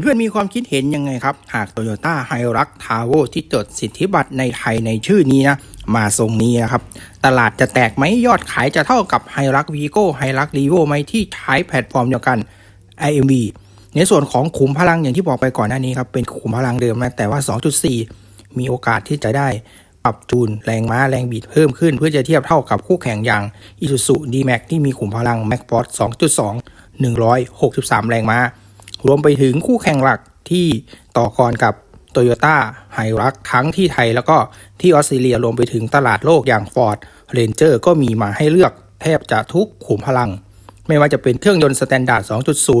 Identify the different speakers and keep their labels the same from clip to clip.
Speaker 1: เพื่อนมีความคิดเห็นยังไงครับ หาก Toyota h i l u x t a v o ที่จดสิทธิบัตรในไทยในชื่อนี้นะ มาทรงนี้นะครับ ตลาดจะแตกไหมยอดขายจะเท่ากับ h i l u x Vigo h i l u x r e v o ไหมที่ใช้แพลตฟอร์มเดียวกัน IMV ในส่วนของขุมพลังอย่างที่บอกไปก่อนหน้านี้ครับ เป็นขุมพลังเดิมนะแต่ว่า 2.4 มีโอกาสที่จะได้ปรับจูนแรงม้าแรงบิดเพิ่มขึ้น เพื่อจะเทียบเท่ากับคู่แข่งอย่าง Isuzu D-Max ที่มีขุมพลัง m a x f o r c e 2.2 163 แรงม้า รวมไปถึงคู่แข่งหลักที่ต่อกรกับ Toyota h i l u x ทั้งที่ไทยแล้วก็ที่ออสเตรเลียรวมไปถึงตลาดโลกอย่าง Ford Ranger ก็มีมาให้เลือกแทบจะทุกขุมพลัง ไม่ว่าจะเป็นเครื่องยนต์สแตนดาร์ด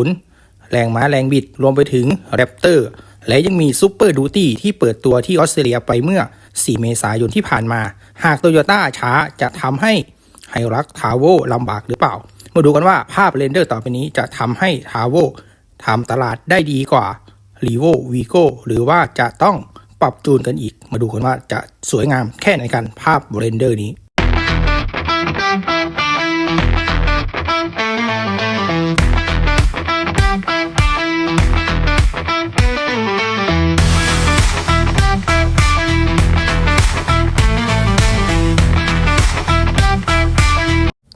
Speaker 1: 2.0 แรงม้าแรงบิด รวมไปถึง Raptor และยังมี Super Duty ที่เปิดตัวที่ออสเตรเลียไปเมื่อ 4 เมษายนที่ผ่านมา หาก Toyota ช้าจะทำให้ h i l u x t a v o ลำบากหรือเปล่า มาดูกันว่าภาพเรนเดอร์ต่อไปนี้จะทำให้ t a v o ทำตลาดได้ดีกว่า r e v o Vigo หรือว่าจะต้องปรับจูนกันอีก มาดูกันว่าจะสวยงามแค่ไหนกันภาพเรนเดอร์นี้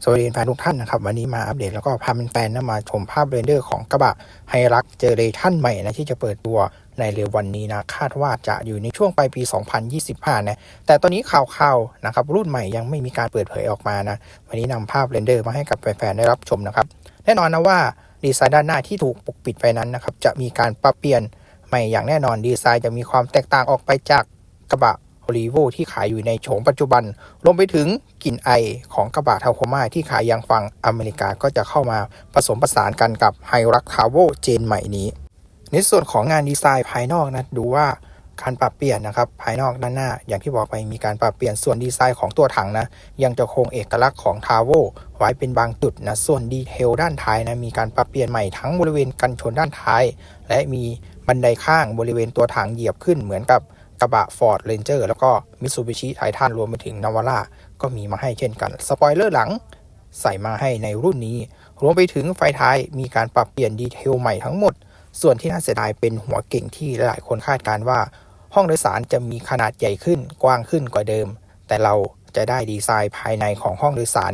Speaker 1: สวัสดีแฟนทุกท่านนะครับ วันนี้มาอัปเดตแล้วก็พาแฟนๆนะมาชมภาพเรนเดอร์ของกระบะไฮรักเจเรชั่นใหม่นะที่จะเปิดตัวในเร็ววันนี้นะคาดว่าจะอยู่ในช่วงปลายปี 2025 นะแต่ตอนนี้ข่าวๆนะครับรุ่นใหม่ยังไม่มีการเปิดเผยออกมานะวันนี้นำภาพเรนเดอร์มาให้กับแฟนๆได้รับชมนะครับแน่นอนนะว่าดีไซน์ด้านหน้าที่ถูกปกปิดไปนั้นนะครับจะมีการปรับเปลี่ยนใหม่อย่างแน่นอนดีไซน์จะมีความแตกต่างออกไปจากกระบะ รีโวที่ขายอยู่ในโฉมปัจจุบัน รวมไปถึงกลิ่นไอของกระบะทาโคมาที่ขายยังฝั่งอเมริกาก็จะเข้ามาผสมผสานกันกับไฮรักทาโวเจนใหม่นี้ ในส่วนของงานดีไซน์ภายนอกนะดูว่าการปรับเปลี่ยนนะครับภายนอกด้านหน้า อย่างที่บอกไปมีการปรับเปลี่ยนส่วนดีไซน์ของตัวถังนะยังจะคงเอกลักษณ์ของทาโวไว้เป็นบางจุดนะส่วนดีเทลด้านท้ายนะมีการปรับเปลี่ยนใหม่ทั้งบริเวณกันชนด้านท้าย และมีบันไดข้างบริเวณตัวถังเหยียบขึ้นเหมือนกับ กระบะ Ford Ranger แล้วก็ Mitsubishi Titan รวมไปถึง Navara ก็มีมาให้เช่นกัน สปอยเลอร์หลังใส่มาให้ในรุ่นนี้ รวมไปถึงไฟท้ายมีการปรับเปลี่ยนดีเทลใหม่ทั้งหมด ส่วนที่น่าเสียดายเป็นหัวเก่งที่หลายคนคาดการว่า ห้องโดยสารจะมีขนาดใหญ่ขึ้นกว้างขึ้นกว่าเดิม แต่เราจะได้ดีไซน์ภายในของห้องโดยสาร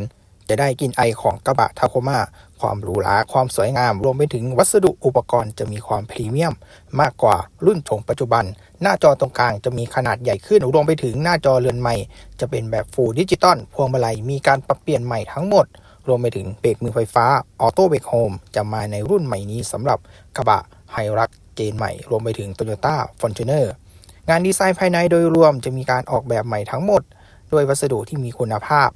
Speaker 1: จะได้กินไอของกระบะทาโคมา ความหรูหราความสวยงาม รวมไปถึงวัสดุอุปกรณ์จะมีความพรีเมียม มากกว่ารุ่นโฉมปัจจุบัน หน้าจอตรงกลางจะมีขนาดใหญ่ขึ้นรวมไปถึงหน้าจอเรือนใหม่ จะเป็นแบบฟูดิจิตอลพวงมาลัยมีการปรับเปลี่ยนใหม่ทั้งหมด รวมไปถึงเบรกมือไฟฟ้าออโต้เบรกโฮมจะมาในรุ่นใหม่นี้สำหรับกระบะไฮรักเจนใหม่ รวมไปถึง Toyota Fortuner งานดีไซน์ภายในโดยรวมจะมีการออกแบบใหม่ทั้งหมด ด้วยวัสดุที่มีคุณภาพ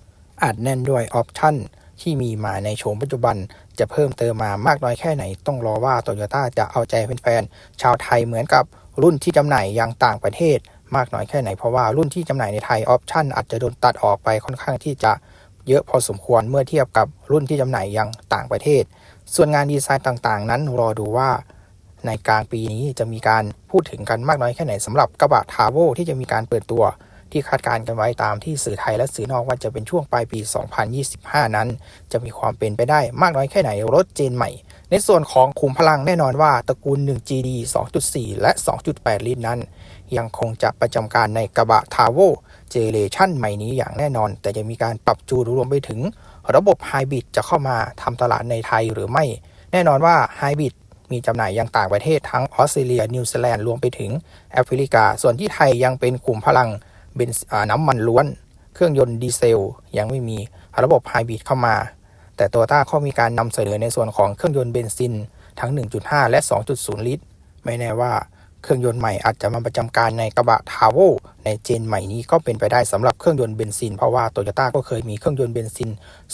Speaker 1: อาจแน่นด้วยออปชั่น ที่มีมาในโฉมปัจจุบัน จะเพิ่มเติมมามากน้อยแค่ไหน ต้องรอว่าโตโยต้าจะเอาใจแฟนๆชาวไทยเหมือนกับรุ่นที่จำหน่ายยังต่างประเทศมากน้อยแค่ไหน เพราะว่ารุ่นที่จำหน่ายในไทยออปชั่นอาจจะโดนตัดออกไปค่อนข้างที่จะเยอะพอสมควรเมื่อเทียบกับรุ่นที่จำหน่ายยังต่างประเทศ ส่วนงานดีไซน์ต่างๆ นั้นรอดูว่าในกลางปีนี้จะมีการพูดถึงกันมากน้อยแค่ไหนสำหรับกระบะทาโวที่จะมีการเปิดตัว ที่คาดการณ์กันไว้ตามที่สื่อไทยและสื่อนอกว่าจะเป็นช่วงปลายปี 2025 นั้น จะมีความเป็นไปได้มากน้อยแค่ไหนรถเจนใหม่ ในส่วนของขุมพลังแน่นอนว่าตระกูล 1GD 2.4 และ 2.8 ลิตรนั้น ยังคงจะประจำการในกระบะทาโวเจเลชั่นใหม่นี้อย่างแน่นอน แต่จะมีการปรับจูนรวมไปถึง ระบบไฮบริดจะเข้ามาทำตลาดในไทยหรือไม่ แน่นอนว่าไฮบริดมีจำหน่ายยังต่างประเทศทั้งออสเตรเลีย นิวซีแลนด์รวมไปถึงแอฟริกา ส่วนที่ไทยยังเป็นกลุ่มพลัง เบนน้ำมันล้วน เครื่องยนต์ดีเซล ยังไม่มีระบบไฮบริดเข้ามา แต่โตโยต้าเขามีการนำเสนอในส่วนของเครื่องยนต์เบนซิน ทั้ง 1.5 และ 2.0 ลิตร ไม่แน่ว่าเครื่องยนต์ใหม่อาจจะมาประจำการในกระบะทาโวในเจนใหม่นี้ก็เป็นไปได้สำหรับเครื่องยนต์เบนซิน เพราะว่าโตโยต้าก็เคยมีเครื่องยนต์เบนซิน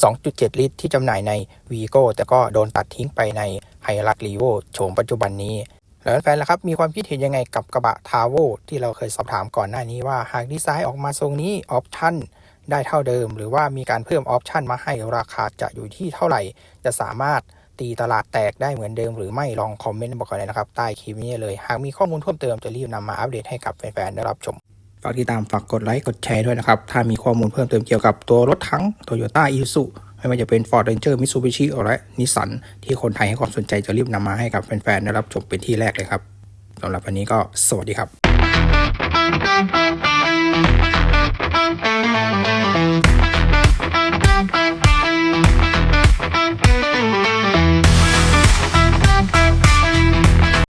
Speaker 1: 2.7 ลิตร ที่จำหน่ายในวีโก้แต่ก็โดนตัดทิ้งไปในไฮรักรีโวโฉมปัจจุบันนี้ แล้วแฟนล่ะครับ มีความคิดเห็นยังไงกับกระบะทาโวที่เราเคยสอบถามก่อนหน้านี้ว่าหากดีไซน์ออกมาทรงนี้ออปชั่นได้เท่าเดิม หรือว่ามีการเพิ่มออปชั่นมาให้ราคาจะอยู่ที่เท่าไหร่ จะสามารถตีตลาดแตกได้เหมือนเดิมหรือไม่ลองคอมเมนต์บอกกันเลยนะครับ ใต้คลิปนี้เลย หากมีข้อมูลเพิ่มเติมจะรีบนำมาอัปเดตให้กับแฟนๆได้รับชมฝากติดตามฝากกดไลค์กดแชร์ด้วยนะครับถ้ามีข้อมูลเพิ่มเติมเกี่ยวกับตัวรถทั้ง Toyota i s u ไม่ว่าจะเป็น Ford Ranger Mitsubishi และนิสสันที่คนไทยให้ความสนใจจะรีบนำมาให้กับแฟนๆได้รับชมเป็นที่แรกเลยครับสำหรับวันนี้ก็สวัสดีครับ